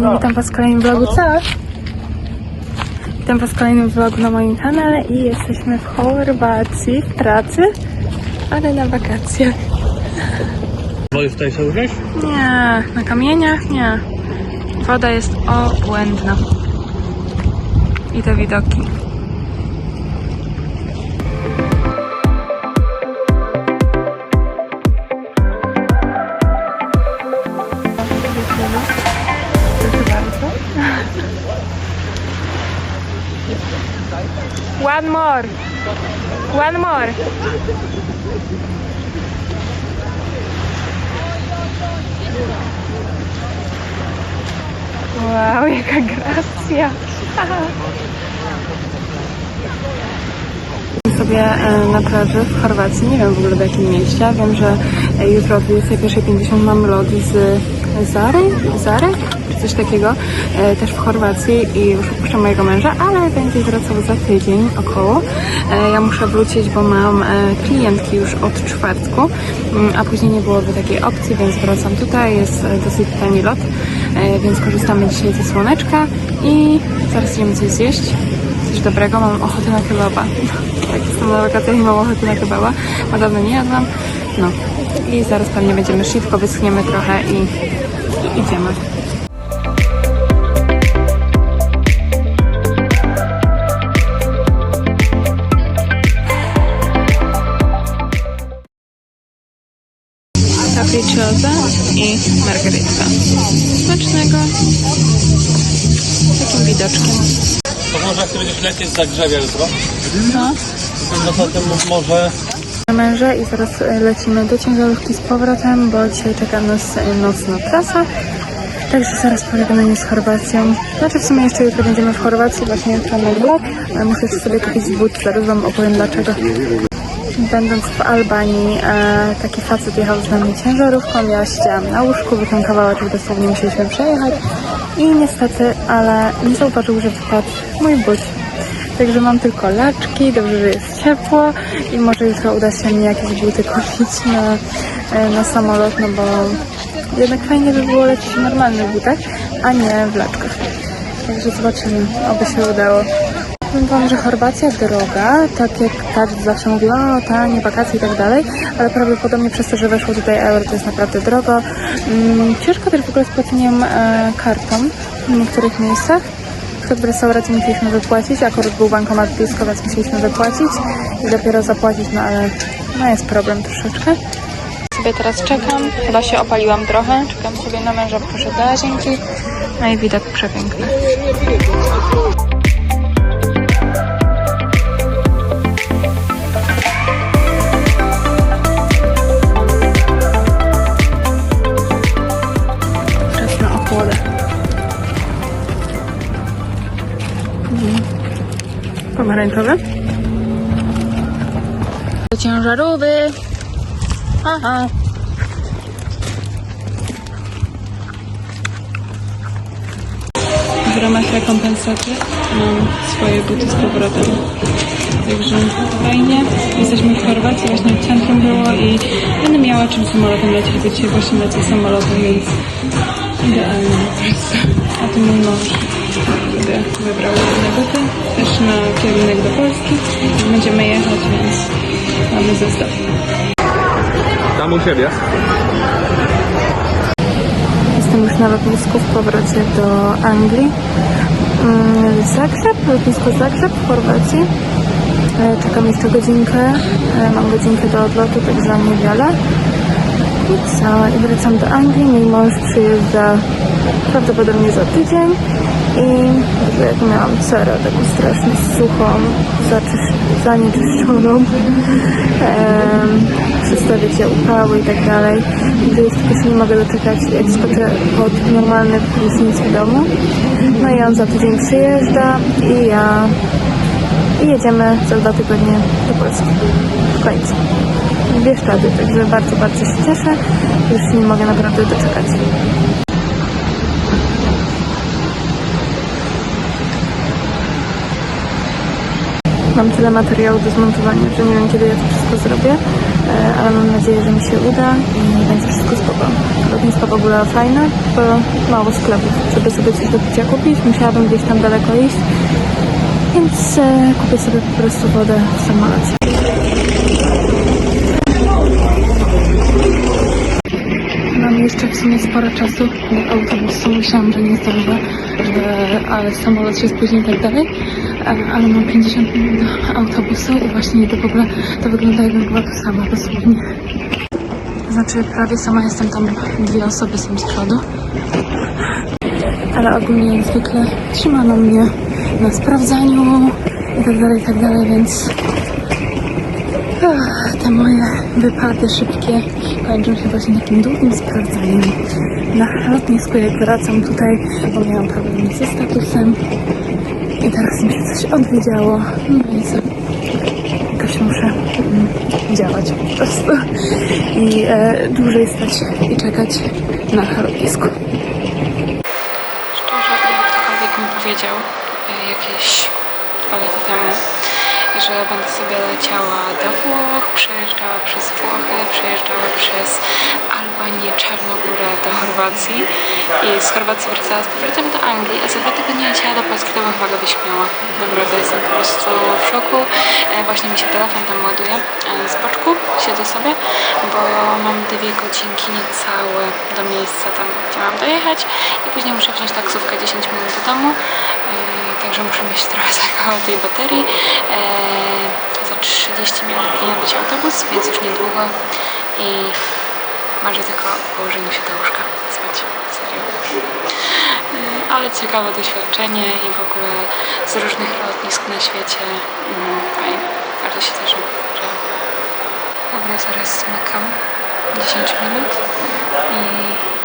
kochani, witam was w kolejnym vlogu, co? Witam was w kolejnym vlogu na moim kanale i jesteśmy w Chorwacji w pracy, ale na wakacjach. Wolisz tutaj się usiąść? Nie, na kamieniach nie. Woda jest obłędna. I te widoki. One more. One more. Wow, jaka gracja. sobie e, na plaży w Chorwacji, nie wiem w ogóle w jakim mieście. Wiem, że e, jutro o 21.50 mam lot z Zary, czy coś takiego, e, też w Chorwacji i już opuszczam mojego męża, ale będzie wracał za tydzień około. E, Ja muszę wrócić, bo mam e, klientki już od czwartku, mm, a później nie byłoby takiej opcji, więc wracam tutaj. Jest e, dosyć tani lot, e, więc korzystamy dzisiaj ze słoneczka i zaraz idziemy coś zjeść coś dobrego, mam ochotę na kebaba. Jak jestem na wakacjach i mam ochotę na kebaba, bo dawno nie jadłam. No i zaraz pewnie będziemy szybko, wyschniemy trochę i, i idziemy. Capricciosa i margarita. Smacznego. Z takim widoczkiem. To może jak ty będziesz lecieć z Zagrzebia jutro, No. to tym może... męża i zaraz e, lecimy do ciężarówki z powrotem, bo dzisiaj czeka nas e, nocna trasa. Także zaraz na nie z Chorwacją. Znaczy w sumie jeszcze jutro będziemy w Chorwacji, właśnie jutro na ale Muszę sobie kupić but, zaraz wam opowiem dlaczego. Będąc w Albanii, e, taki facet jechał z nami ciężarówką, ja siedziałam na łóżku, był ten kawałek, dosłownie musieliśmy przejechać i niestety, ale nie zauważył, że wypadł mój but. Także mam tylko laczki, dobrze, że jest ciepło i może jutro uda się mi jakieś buty kupić na, e, na samolot, no bo jednak fajnie by było lecieć w normalnych butach, a nie w laczkach. Także zobaczymy, oby się udało. Powiem Wam, że Chorwacja droga, tak jak każdy zawsze mówił, o tanie, wakacje i tak dalej, ale prawdopodobnie przez to, że weszło tutaj euro, to jest naprawdę drogo. Mm, ciężko też w ogóle z płaceniem e, kartą w niektórych miejscach. Przed w restauracji musieliśmy wypłacić, akurat był bankomat blisko, więc musieliśmy wypłacić i dopiero zapłacić, no ale no jest problem troszeczkę. Sobie teraz czekam, chyba się opaliłam trochę, czekam sobie na męża, proszę do łazienki, no i widok przepiękny. Pomarańczowy. Do ciężarówy. Aha. W ramach rekompensaty mam swoje buty z powrotem. Także fajnie. Jesteśmy w Chorwacji, właśnie w centrum było i będę miała czym samolotem lecieć, bo dzisiaj właśnie lecę samolotem, więc idealnie po prostu. A tu mój mąż sobie wybrał ładne buty, też na kierunek do Polski. Będziemy jechać, więc mamy zestaw. Tam u siebie. Jestem już na lotnisku w powrocie do Anglii. Mm, Zagrzeb, lotnisko Zagrzeb w Chorwacji. E, Czekam jeszcze godzinkę. E, Mam godzinkę do odlotu, także niewiele. I co? I wracam do Anglii. Mój mąż przyjeżdża prawdopodobnie za tydzień. I jak miałam cerę taką strasznie suchą, zanieczyszczoną, em, przedstawię Cię upały i tak dalej. Gdy już tylko się nie mogę doczekać, jak skoczę pod normalny prysznic w domu. No i on za tydzień przyjeżdża i ja i jedziemy za dwa tygodnie do Polski. W końcu. Dwie sztady, także bardzo, bardzo się cieszę. Już nie mogę naprawdę doczekać. Mam tyle materiału do zmontowania, że nie wiem kiedy ja to wszystko zrobię, e, ale mam nadzieję, że mi się uda i będzie wszystko spoko. Lotnisko w ogóle fajne, bo mało sklepów, żeby sobie coś do picia kupić, musiałabym gdzieś tam daleko iść, więc e, kupię sobie po prostu wodę w samolocie. Mam jeszcze w sumie sporo czasu autobusu. Myślałam, że nie zdążę, ale samolot się spóźni i tak dalej. A- Ale mam 50 minut do autobusu i właśnie to w ogóle to wygląda jakbym była tu sama dosłownie. Znaczy prawie sama jestem tam, dwie osoby są z przodu. Ale ogólnie jak zwykle trzymano mnie na sprawdzaniu i tak dalej, i tak dalej, więc Ach, te moje wypady szybkie kończą się właśnie takim długim sprawdzaniem. Na lotnisku jak wracam tutaj, bo miałam problem ze statusem i teraz mi się coś odwiedziało. No i co? Jakoś muszę mm, działać po prostu i e, dłużej stać i czekać na lotnisku. Szczerze, gdyby ktokolwiek mi powiedział e, jakieś dwa lata temu, że będę sobie leciała do Włoch, przejeżdżała przez Włochy, przejeżdżała przez Albanię, Czarnogórę do Chorwacji i z Chorwacji wracała z powrotem do Anglii, a za dwa tygodnie leciała do Polski, to bym chyba go wyśmiała. Naprawdę jestem po prostu w szoku. E, Właśnie mi się telefon tam ładuje e, z boczku, siedzę sobie, bo mam dwie godzinki niecałe do miejsca tam, gdzie mam dojechać i później muszę wziąć taksówkę 10 minut do domu. E, Także muszę myśleć trochę o tej baterii. Za 30 minut powinien być autobus, więc już niedługo. I marzę tylko o położeniu się do łóżka, spać. Serio. Eee, ale ciekawe doświadczenie i w ogóle z różnych lotnisk na świecie. Mm, fajnie. Bardzo się cieszę, że... Dobra, zaraz zmykam. 10 minut i...